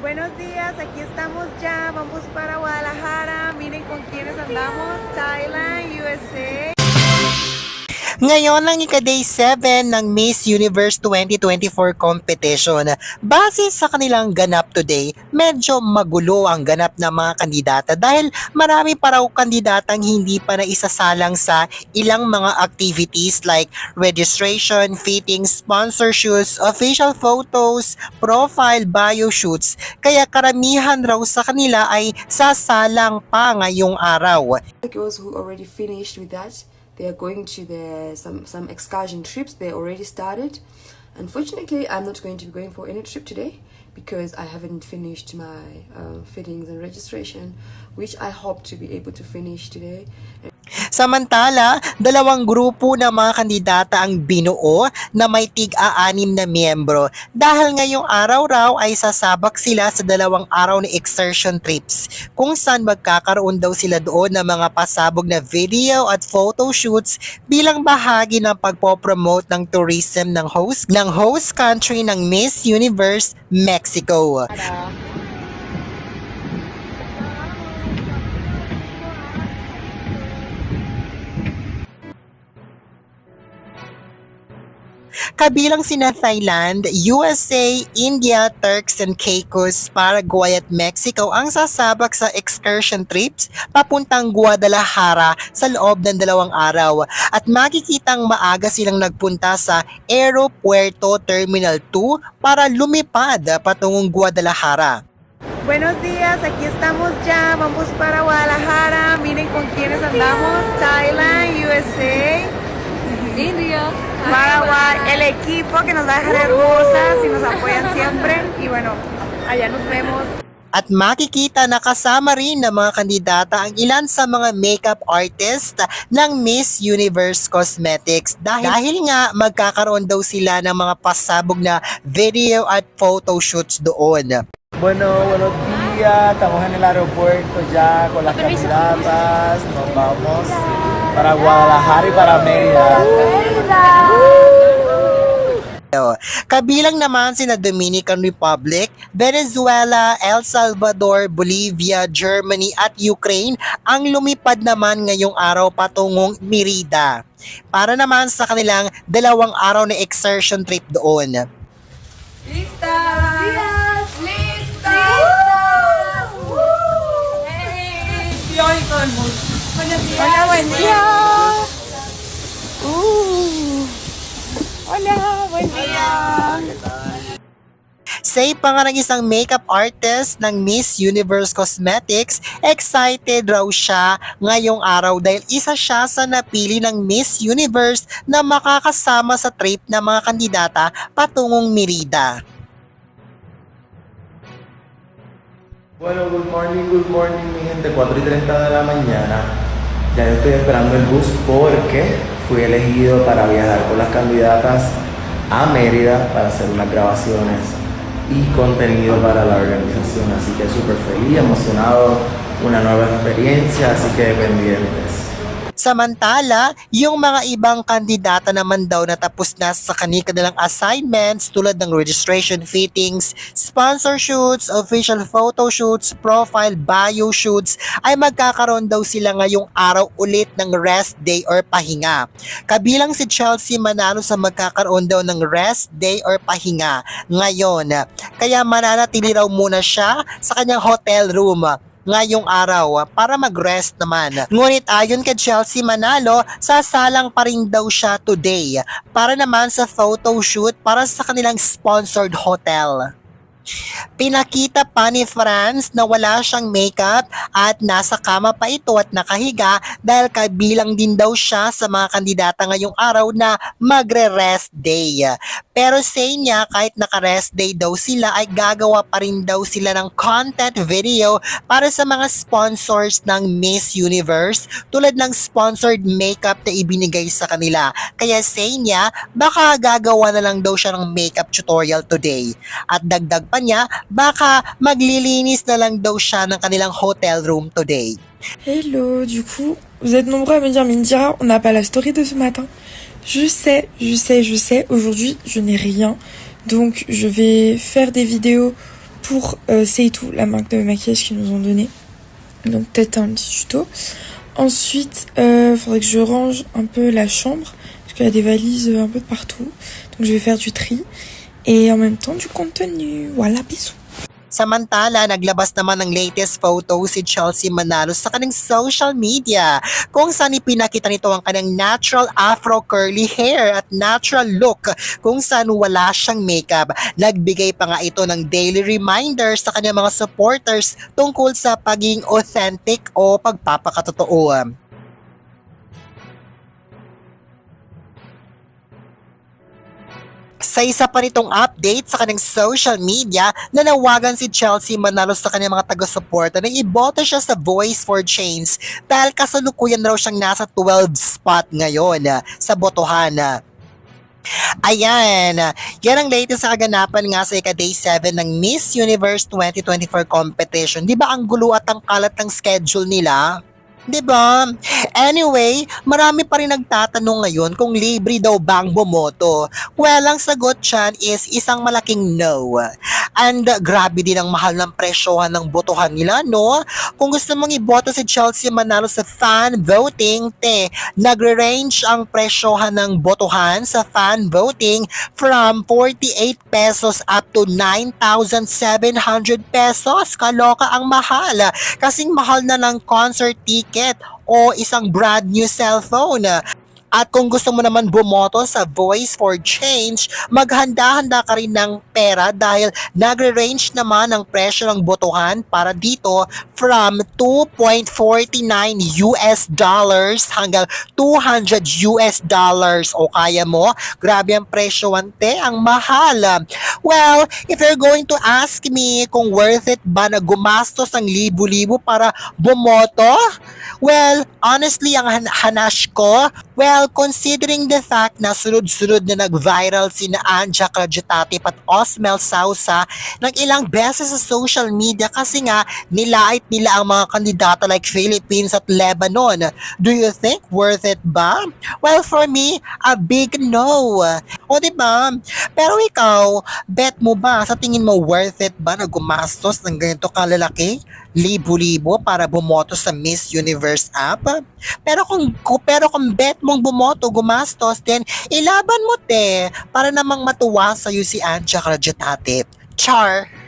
Buenos días, aquí estamos ya, vamos para Guadalajara, miren con quiénes andamos, Thailand, USA. Ngayon ang ika-day 7 ng Miss Universe 2024 competition. Base sa kanilang ganap today, medyo magulo ang ganap ng mga kandidata dahil marami pa raw kandidatang hindi pa na isasalang sa ilang mga activities like registration, fitting, sponsor shoots, official photos, profile, bio shoots. Kaya karamihan raw sa kanila ay sasalang pa ngayong araw. Girls who already finished with that, they are going to their some some excursion trips. They already started. Unfortunately, I'm not going to be going for any trip today because I haven't finished my uh, fittings and registration, which I hope to be able to finish today. Samantala, dalawang grupo ng mga kandidata ang binuo na may tig-aanim na miyembro dahil ngayong araw raw ay sasabak sila sa dalawang araw na exertion trips kung saan magkakaroon daw sila doon ng mga pasabog na video at photo shoots bilang bahagi ng pagpopromote ng tourism ng host ng host country ng Miss Universe Mexico. Kabilang sina Thailand, USA, India, Turks and Caicos, Paraguay at Mexico ang sasabak sa excursion trips papuntang Guadalajara sa loob ng dalawang araw at makikitang maaga silang nagpunta sa Aeropuerto Terminal 2 para lumipad patungong Guadalajara. Buenos días, aquí estamos ya, vamos para Guadalajara, miren con quiénes andamos, Thailand, USA, India. Paraguay, el equipo que nos va a dejar hermosas y nos apoyan siempre. Y bueno, allá nos vemos. At makikita na kasama rin ng mga kandidata ang ilan sa mga makeup artist ng Miss Universe Cosmetics dahil, dahil nga magkakaroon daw sila ng mga pasabog na video at photo shoots doon. Bueno, buenos días. Estamos en el aeropuerto ya con las candidatas. Nos vamos para Guadalajara y para Mérida. Kabilang naman sina Dominican Republic, Venezuela, El Salvador, Bolivia, Germany at Ukraine ang lumipad naman ngayong araw patungong Merida para naman sa kanilang dalawang araw na exertion trip doon. Lista. Lista. Hola, buen día. Uh. Hola, buen día. Say pa nga ng isang makeup artist ng Miss Universe Cosmetics, excited raw siya ngayong araw dahil isa siya sa napili ng Miss Universe na makakasama sa trip ng mga kandidata patungong Merida. Bueno, good morning, good morning, mi gente. 4 y 30 de la mañana. Ya yo estoy esperando el bus porque fui elegido para viajar con las candidatas a Mérida para hacer unas grabaciones y contenido para la organización. Así que súper feliz, emocionado, una nueva experiencia, así que pendientes. Samantala, yung mga ibang kandidata naman daw na tapos na sa kanilang assignments tulad ng registration fittings, sponsor shoots, official photo shoots, profile bio shoots, ay magkakaroon daw sila ngayong araw ulit ng rest day or pahinga. Kabilang si Chelsea Manalo sa magkakaroon daw ng rest day or pahinga ngayon. Kaya mananatili raw muna siya sa kanyang hotel room ngayong araw para mag-rest naman. Ngunit ayon kay Chelsea Manalo, sasalang pa rin daw siya today para naman sa photo shoot para sa kanilang sponsored hotel. Pinakita pa ni Franz na wala siyang makeup at nasa kama pa ito at nakahiga dahil kabilang din daw siya sa mga kandidata ngayong araw na magre-rest day. Pero say niya kahit naka-rest day daw sila ay gagawa pa rin daw sila ng content video para sa mga sponsors ng Miss Universe tulad ng sponsored makeup na ibinigay sa kanila. Kaya say niya baka gagawa na lang daw siya ng makeup tutorial today. At dagdag pa Hello, du coup, vous êtes nombreux à me dire, Mindira, on n'a pas la story de ce matin. Je sais, je sais, je sais, aujourd'hui, je n'ai rien. Donc, je vais faire des vidéos pour euh, la marque de maquillage qu'ils nous ont donné. Donc peut-être un petit tuto. Ensuite, euh, faudrait que je range un peu la chambre parce qu'il y a des valises un peu de partout. Donc je vais faire du tri et en même temps du contenu. Voilà, bisous. Samantala, naglabas naman ng latest photo si Chelsea Manalo sa kanyang social media kung saan ipinakita nito ang kanyang natural afro curly hair at natural look kung saan wala siyang makeup. Nagbigay pa nga ito ng daily reminder sa kanyang mga supporters tungkol sa pagiging authentic o pagpapakatotoo. Sa isa pa nitong update sa kanyang social media, nanawagan si Chelsea Manalo sa kanyang mga taga-suporta na iboto siya sa Voice for Change dahil kasalukuyan raw siyang nasa 12 spot ngayon ah, sa botohan. ah. Ayan, ah, yan ang latest sa kaganapan nga sa ika-day 7 ng Miss Universe 2024 competition. Di ba ang gulo at ang kalat ng schedule nila? Di ba? Anyway, marami pa rin nagtatanong ngayon kung libre daw ba ang bumoto. Well, ang sagot dyan is isang malaking no. And uh, grabe din ang mahal ng presyohan ng botohan nila, no? Kung gusto mong iboto si Chelsea Manalo sa fan voting, te, nagre-range ang presyohan ng botohan sa fan voting from 48 pesos up to 9,700 pesos. Kaloka ang mahal. Kasing mahal na ng concert ticket o isang brand new cellphone. At kung gusto mo naman bumoto sa Voice for Change, maghanda-handa ka rin ng pera dahil nagre-range naman ang presyo ng botohan para dito from 2.49 US dollars hanggang 200 US dollars. O kaya mo, grabe ang presyo ante, ang mahal. Well, if you're going to ask me kung worth it ba na gumastos ng libo-libo para bumoto, well, honestly, ang han- hanash ko, well, considering the fact na sunod-sunod na nag-viral si na Anja Krajitatip at Osmel Sausa ng ilang beses sa social media kasi nga nilait nila ang mga kandidata like Philippines at Lebanon. Do you think worth it ba? Well, for me, a big no. O di ba? Pero ikaw, bet mo ba, sa tingin mo worth it ba na gumastos ng ganito kalalaki? Libo-libo para bumoto sa Miss Universe app? Pero kung, pero kung bet mong bumoto, gumastos, then ilaban mo te para namang matuwa sa'yo si Anja Krajitatip. Char!